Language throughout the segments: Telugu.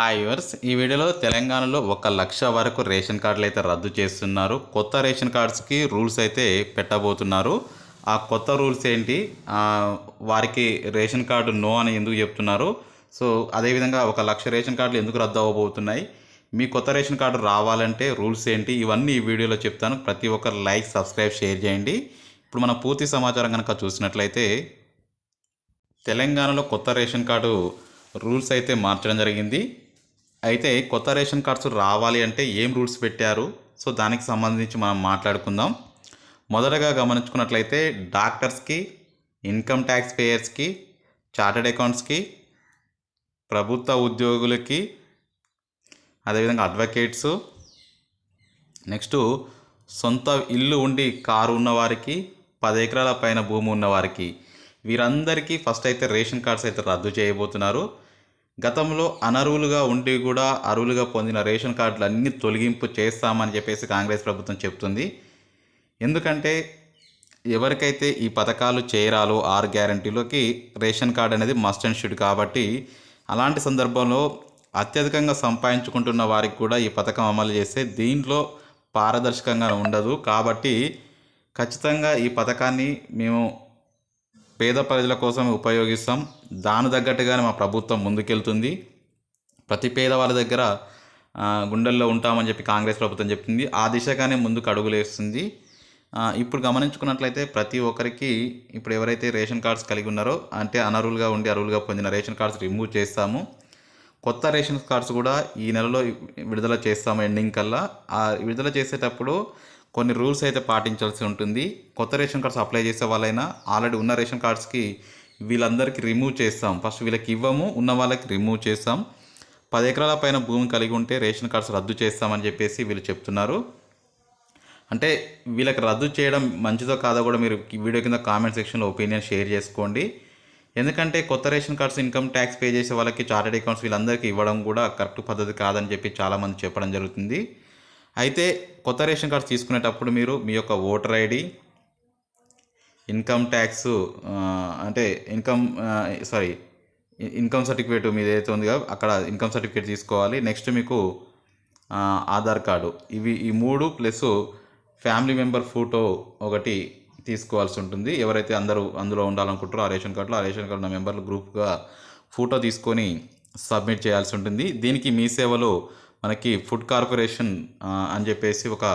హాయ్ యువర్స్ ఈ వీడియోలో తెలంగాణలో ఒక లక్ష వరకు రేషన్ కార్డులు అయితే రద్దు చేస్తున్నారు. కొత్త రేషన్ కార్డ్స్కి రూల్స్ అయితే పెట్టబోతున్నారు. ఆ కొత్త రూల్స్ ఏంటి? వారికి రేషన్ కార్డు నో అని ఎందుకు చెప్తున్నారు? సో అదేవిధంగా ఒక లక్ష రేషన్ కార్డులు ఎందుకు రద్దు అవ్వబోతున్నాయి? మీ కొత్త రేషన్ కార్డు రావాలంటే రూల్స్ ఏంటి? ఇవన్నీ ఈ వీడియోలో చెప్తాను. ప్రతి ఒక్కరు లైక్ సబ్స్క్రైబ్ షేర్ చేయండి. ఇప్పుడు మనం పూర్తి సమాచారం కనుక చూసినట్లయితే తెలంగాణలో కొత్త రేషన్ కార్డు రూల్స్ అయితే మార్చడం జరిగింది. అయితే కొత్త రేషన్ కార్డ్స్ రావాలి అంటే ఏం రూల్స్ పెట్టారు? సో దానికి సంబంధించి మనం మాట్లాడుకుందాం. మొదటగా గమనించుకున్నట్లయితే డాక్టర్స్కి ఇన్కమ్ ట్యాక్స్ పేయర్స్కి చార్టెడ్ అకౌంట్స్కి ప్రభుత్వ ఉద్యోగులకి అదేవిధంగా అడ్వకేట్స్ నెక్స్ట్ సొంత ఇల్లు ఉండి కారు ఉన్నవారికి పది ఎకరాల పైన భూమి ఉన్నవారికి వీరందరికీ ఫస్ట్ అయితే రేషన్ కార్డ్స్ అయితే రద్దు చేయబోతున్నారు. గతంలో అనర్హులుగా ఉండి కూడా అర్హులుగా పొందిన రేషన్ కార్డులు అన్నీ తొలగింపు చేస్తామని చెప్పేసి కాంగ్రెస్ ప్రభుత్వం చెప్తుంది. ఎందుకంటే ఎవరికైతే ఈ పథకాలు చేరాలో ఆరు గ్యారంటీలోకి రేషన్ కార్డ్ అనేది మస్ట్ అండ్ షుడ్ కాబట్టి అలాంటి సందర్భంలో అత్యధికంగా సంపాదించుకుంటున్న వారికి కూడా ఈ పథకం అమలు చేస్తే దీంట్లో పారదర్శకంగా ఉండదు. కాబట్టి ఖచ్చితంగా ఈ పథకాన్ని మేము పేద ప్రజల కోసం ఉపయోగిస్తాం. దాని తగ్గట్టుగానే మా ప్రభుత్వం ముందుకెళ్తుంది. ప్రతి పేదవాళ్ళ దగ్గర గుండెల్లో ఉంటామని చెప్పి కాంగ్రెస్ ప్రభుత్వం చెప్తుంది. ఆ దిశగానే ముందుకు అడుగులేస్తుంది ఇప్పుడు గమనించుకున్నట్లయితే ప్రతి ఒక్కరికి ఇప్పుడు ఎవరైతే రేషన్ కార్డ్స్ కలిగి ఉన్నారో అంటే అనర్హులుగా ఉండి అర్హులుగా పొందిన రేషన్ కార్డ్స్ రిమూవ్ చేస్తాము. కొత్త రేషన్ కార్డ్స్ కూడా ఈ నెలలో విడుదల చేస్తాము ఎండింగ్ కల్లా. ఆ విడుదల చేసేటప్పుడు కొన్ని రూల్స్ అయితే పాటించాల్సి ఉంటుంది. కొత్త రేషన్ కార్డ్స్ అప్లై చేసే వాళ్ళైనా ఆల్రెడీ ఉన్న రేషన్ కార్డ్స్కి వీళ్ళందరికీ రిమూవ్ చేస్తాం. ఫస్ట్ వీళ్ళకి ఇవ్వము ఉన్న వాళ్ళకి రిమూవ్ చేస్తాం. పది ఎకరాల పైన భూమి కలిగి ఉంటే రేషన్ కార్డ్స్ రద్దు చేస్తామని చెప్పేసి వీళ్ళు చెప్తున్నారు. అంటే వీళ్ళకి రద్దు చేయడం మంచిదో కాదో కూడా మీరు వీడియో కింద కామెంట్ సెక్షన్లో ఒపీనియన్ షేర్ చేసుకోండి. ఎందుకంటే కొత్త ration cards income tax pay చేసే వాళ్ళకి చార్టెడ్ అకౌంట్స్ వీళ్ళందరికీ ఇవ్వడం కూడా కరెక్ట్ పద్ధతి కాదని చెప్పి చాలామంది చెప్పడం జరుగుతుంది. అయితే కొత్త రేషన్ కార్డు తీసుకునేటప్పుడు మీరు మీ యొక్క ఓటర్ ఐడి ఇన్కమ్ ట్యాక్స్ అంటే ఇన్కమ్ సారీ ఇన్కమ్ సర్టిఫికేట్ మీద ఏదైతే ఉందిగా అక్కడ ఇన్కమ్ సర్టిఫికేట్ తీసుకోవాలి. నెక్స్ట్ మీకు ఆధార్ కార్డు. ఇవి ఈ మూడు ప్లస్ ఫ్యామిలీ మెంబర్ ఫోటో ఒకటి తీసుకోవాల్సి ఉంటుంది. ఎవరైతే అందరూ అందులో ఉండాలనుకుంటారో ఆ రేషన్ కార్డులో ఆ రేషన్ కార్డు ఉన్న మెంబర్లు గ్రూప్గా ఫోటో తీసుకొని సబ్మిట్ చేయాల్సి ఉంటుంది. దీనికి మీ సేవలో మనకి ఫుడ్ కార్పొరేషన్ అని చెప్పేసి ఒక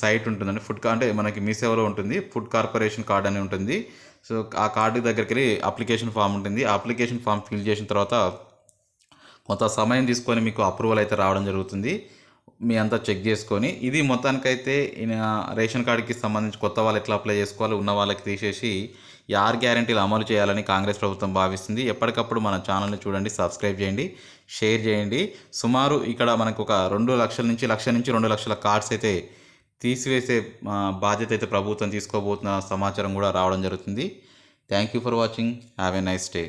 సైట్ ఉంటుందండి. ఫుడ్ అంటే మనకి మీ సేవలో ఉంటుంది. ఫుడ్ కార్పొరేషన్ కార్డ్ అని ఉంటుంది. సో ఆ కార్డు దగ్గరికి వెళ్ళి అప్లికేషన్ ఫామ్ ఉంటుంది. ఆ అప్లికేషన్ ఫామ్ ఫిల్ చేసిన తర్వాత కొంత సమయం తీసుకొని మీకు అప్రూవల్ అయితే రావడం జరుగుతుంది. మీ అంతా చెక్ చేసుకొని ఇది మొత్తానికైతే రేషన్ కార్డుకి సంబంధించి కొత్త వాళ్ళు ఎట్లా అప్లై చేసుకోవాలి ఉన్న వాళ్ళకి తీసేసి ఈ ఆరు గ్యారంటీలు అమలు చేయాలని కాంగ్రెస్ ప్రభుత్వం భావిస్తుంది. ఎప్పటికప్పుడు మన ఛానల్ని చూడండి సబ్స్క్రైబ్ చేయండి షేర్ చేయండి. సుమారు ఇక్కడ మనకు ఒక రెండు లక్షల నుంచి లక్ష నుంచి రెండు లక్షల కార్డ్స్ అయితే తీసివేసే బాధ్యత అయితే ప్రభుత్వం తీసుకోబోతున్న సమాచారం కూడా రావడం జరుగుతుంది. Thank you for watching. Have a nice day.